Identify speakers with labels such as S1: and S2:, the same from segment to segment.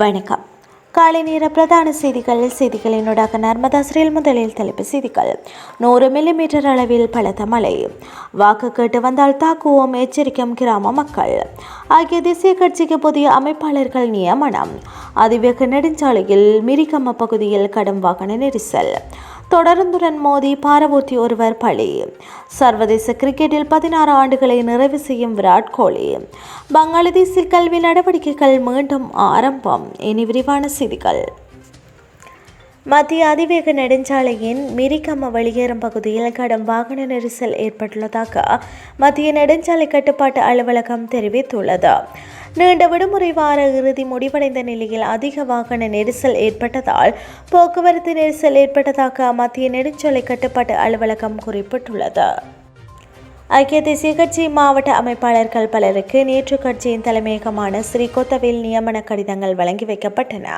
S1: வணக்கம். காலை நேர பிரதான செய்திகள் செய்திகளினூடாக நர்மதா சிறையில் முதலில் தலைப்பு செய்திகள். நூறு மில்லிமீட்டர் அளவில் பலத்த மழை. வாக்கு கேட்டு வந்தால் தாக்குவோம் எச்சரிக்கும் கிராம மக்கள். ஆகிய தேசிய கட்சிக்கு புதிய அமைப்பாளர்கள் நியமனம். அதிவேக நெடுஞ்சாலையில் மிரிகம்ம பகுதியில் கடும் வாகன நெரிசல். தொடர்ந்துடன் மோதி பாரவூர்த்தி ஒருவர் பலி. சர்வதேச கிரிக்கெட்டில் பதினாறு ஆண்டுகளை நிறைவு செய்யும் விராட் கோலி. பங்களாதேசில் கல்வி நடவடிக்கைகள் மீண்டும் ஆரம்பம். இனி விரிவான செய்திகள். மத்திய அதிவேக நெடுஞ்சாலையின் மிரிகம்ம வெளியேறும் பகுதியில் கடும் வாகன நெரிசல் ஏற்பட்டுள்ளதாக மத்திய நெடுஞ்சாலை கட்டுப்பாட்டு அலுவலகம் தெரிவித்துள்ளது. நீண்ட விடுமுறை வார இறுதி முடிவடைந்த நிலையில் அதிக வாகன நெரிசல் ஏற்பட்டதால் போக்குவரத்து நெரிசல் ஏற்பட்டதாக மத்திய நெடுஞ்சாலை கட்டுப்பாட்டு அலுவலகம் குறிப்பிட்டுள்ளது. ஐக்கிய தேசிய கட்சி மாவட்ட அமைப்பாளர்கள் பலருக்கு நேற்று கட்சியின் தலைமையகமான ஸ்ரீகோத்தவில் நியமன கடிதங்கள் வழங்கி வைக்கப்பட்டன.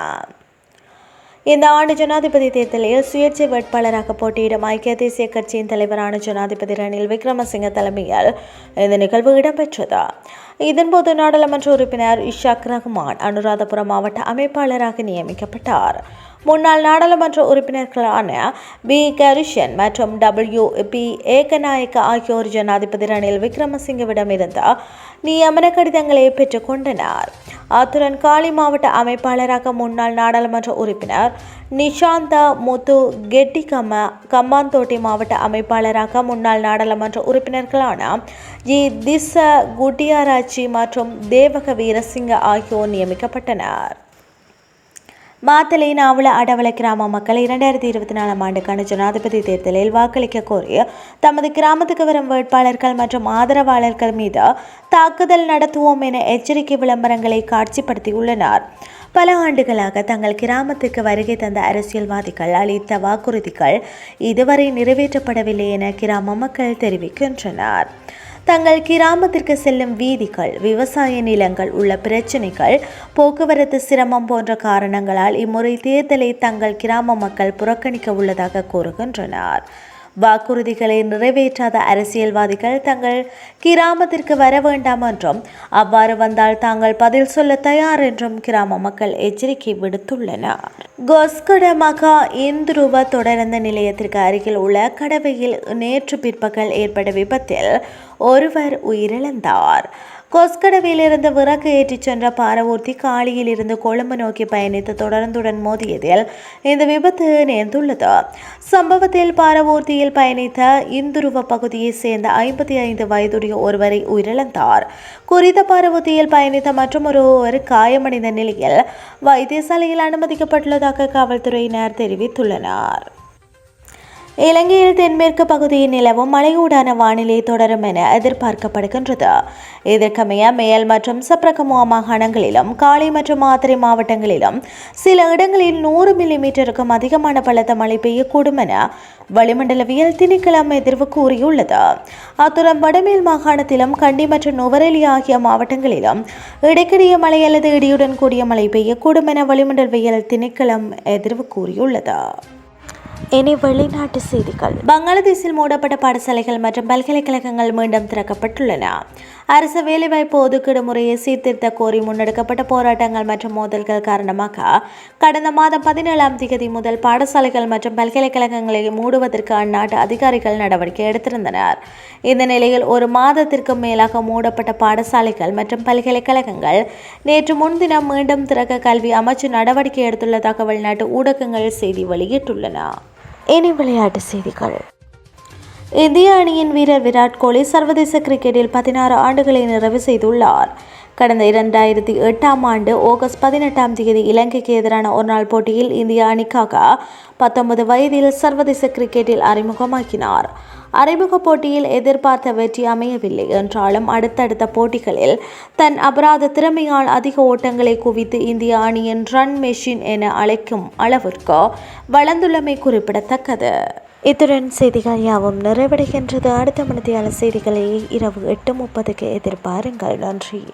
S1: இந்த ஆண்டு ஜனாதிபதி தேர்தலில் சுயேட்சை வேட்பாளராக போட்டியிடும் ஐக்கிய தேசிய கட்சியின் தலைவரான ஜனாதிபதி ரணில் விக்ரமசிங்க தலைமையில் இந்த நிகழ்வு இடம்பெற்றது. இதன்போது நாடாளுமன்ற உறுப்பினர் இஷாக் ரஹ்மான் அனுராதபுரம் மாவட்ட அமைப்பாளராக நியமிக்கப்பட்டார். முன்னாள் நாடாளுமன்ற உறுப்பினர்களான பி கரிஷன் மற்றும் டபிள்யூ பி ஏகநாயக்க ஆகியோர் ஜனாதிபதி ரணில் விக்ரமசிங்கவிடமிருந்து நியமன கடிதங்களை பெற்றுக்கொண்டனர் அத்துடன் காலி மாவட்ட அமைப்பாளராக முன்னாள் நாடாளுமன்ற உறுப்பினர் நிஷாந்த முத்து கெட்டிகம கம்மாந்தோட்டை மாவட்ட அமைப்பாளராக முன்னாள் நாடாளுமன்ற உறுப்பினர்களான ஜி. திச குட்டியாராச்சி மற்றும் தேவக வீரசிங்க ஆகியோர் நியமிக்கப்பட்டனர். மாத்தலையின் நாவல அடவள கிராம மக்கள் இரண்டாயிரத்தி இருபத்தி நாலாம் ஆண்டுக்கான ஜனாதிபதி தேர்தலில் வாக்களிக்க கோரி தமது கிராமத்துக்கு வரும் வேட்பாளர்கள் மற்றும் ஆதரவாளர்கள் மீது தாக்குதல் நடத்துவோம் என எச்சரிக்கை விளம்பரங்களை காட்சிப்படுத்தியுள்ளனர். பல ஆண்டுகளாக தங்கள் கிராமத்துக்கு வருகை தந்த அரசியல்வாதிகள் அளித்த வாக்குறுதிகள் இதுவரை நிறைவேற்றப்படவில்லை என கிராம மக்கள் தெரிவிக்கின்றனர். தங்கள் கிராமத்திற்கு செல்லும் வீதிகள் விவசாய நிலங்கள் உள்ள பிரச்சினைகள் போக்குவரத்து சிரமம் போன்ற காரணங்களால் இம்முறை தேர்தலை தங்கள் கிராம மக்கள் புறக்கணிக்க உள்ளதாக கூறுகின்றனர். வாக்குறுதிகளை நிறைவேற்றாத அரசியல்வாதிகள் தங்கள் கிராமத்திற்கு வர வேண்டாம் என்றும் அவ்வாறு வந்தால் தாங்கள் பதில் சொல்ல தயார் என்றும் கிராம மக்கள் எச்சரிக்கை விடுத்துள்ளனர். கொஸ்கட மகா இந்துருவ தொடர்ந்த நிலையத்திற்கு அருகில் உள்ள கடவையில் நேற்று பிற்பகல் ஏற்பட்ட விபத்தில் ஒருவர் உயிரிழந்தார். கொஸ்கடவிலிருந்து விறகு ஏற்றிச் சென்ற பாரவூர்த்தி காலியில் இருந்து கொழும்பு நோக்கி பயணித்து தொடர்ந்துடன் மோதியதில் இந்த விபத்து நேர்ந்துள்ளது. சம்பவத்தில் பாரவூர்த்தியில் பயணித்த இந்துருவ பகுதியைச் சேர்ந்த ஐம்பத்தி ஐந்து வயதுடைய ஒருவரை உயிரிழந்தார். குறித்த பாரவூர்த்தியில் பயணித்த மற்றும் ஒருவர் காயமடைந்த நிலையில் வைத்தியசாலையில் அனுமதிக்கப்பட்டுள்ளதாக காவல்துறையினர் தெரிவித்துள்ளனர். இலங்கையில் தென்மேற்கு பகுதியில் நிலவும் மழையூடான வானிலை தொடரும் என எதிர்பார்க்கப்படுகின்றது. இதற்கமைய மேல் மற்றும் சப்ரகமுவா மாகாணங்களிலும் காலி மற்றும் மாத்திரை மாவட்டங்களிலும் சில இடங்களில் நூறு மில்லிமீட்டருக்கும் அதிகமான பலத்த மழை பெய்யக்கூடும் என வளிமண்டலவியல் திணைக்களம் எதிர்வு கூறியுள்ளது. அத்துடன் வடமேல் மாகாணத்திலும் கண்டி மற்றும் நுவரெலி ஆகிய மாவட்டங்களிலும் இடைக்கிடைய மழை அல்லது இடியுடன் கூடிய மழை பெய்யக்கூடும் என வளிமண்டலவியல் திணைக்களம் எதிர்வு கூறியுள்ளது. இனி வெளிநாட்டு செய்திகள். பங்களாதேஷில் மூடப்பட்ட பாடசாலைகள் மற்றும் பல்கலைக்கழகங்கள் மீண்டும் திறக்கப்பட்டுள்ளன. அரசு வேலைவாய்ப்பு ஒதுக்கீடு முறையை சீர்திருத்த கோரி முன்னெடுக்கப்பட்ட போராட்டங்கள் மற்றும் மோதல்கள் காரணமாக கடந்த மாதம் பதினேழாம் தேதி முதல் பாடசாலைகள் மற்றும் பல்கலைக்கழகங்களை மூடுவதற்கு அந்நாட்டு அதிகாரிகள் நடவடிக்கை எடுத்திருந்தனர். இந்த நிலையில் ஒரு மாதத்திற்கும் மேலாக மூடப்பட்ட பாடசாலைகள் மற்றும் பல்கலைக்கழகங்கள் நேற்று முன்தினம் மீண்டும் திறக்க கல்வி அமைச்சு நடவடிக்கை எடுத்துள்ளதாக வெளிநாட்டு ஊடகங்கள் செய்தி வெளியிட்டுள்ளன. இனி விளையாட்டு செய்திகள். இந்திய அணியின் வீரர் விராட் கோலி சர்வதேச கிரிக்கெட்டில் பதினாறு ஆண்டுகளை நிறைவு செய்துள்ளார். கடந்த இரண்டாயிரத்தி எட்டாம் ஆண்டு ஆகஸ்ட் பதினெட்டாம் தேதி இலங்கைக்கு எதிரான ஒருநாள் போட்டியில் இந்திய அணிக்காக பத்தொன்பது வயதில் சர்வதேச கிரிக்கெட்டில் அறிமுகமாக்கினார். அறிமுக போட்டியில் எதிர்பார்த்த வெற்றி அமையவில்லை என்றாலும் அடுத்தடுத்த போட்டிகளில் தன் அபராத திறமையால் அதிக ஓட்டங்களை குவித்து இந்திய அணியின் ரன் மெஷின் என அழைக்கும் அளவிற்கு வளர்ந்துள்ளமை குறிப்பிடத்தக்கது. இத்துடன் செய்திகள் யாவும் நிறைவடைகின்றது. அடுத்த மனதியாளர் செய்திகளை இரவு எட்டு முப்பதுக்கு எதிர்பாருங்கள். நன்றி.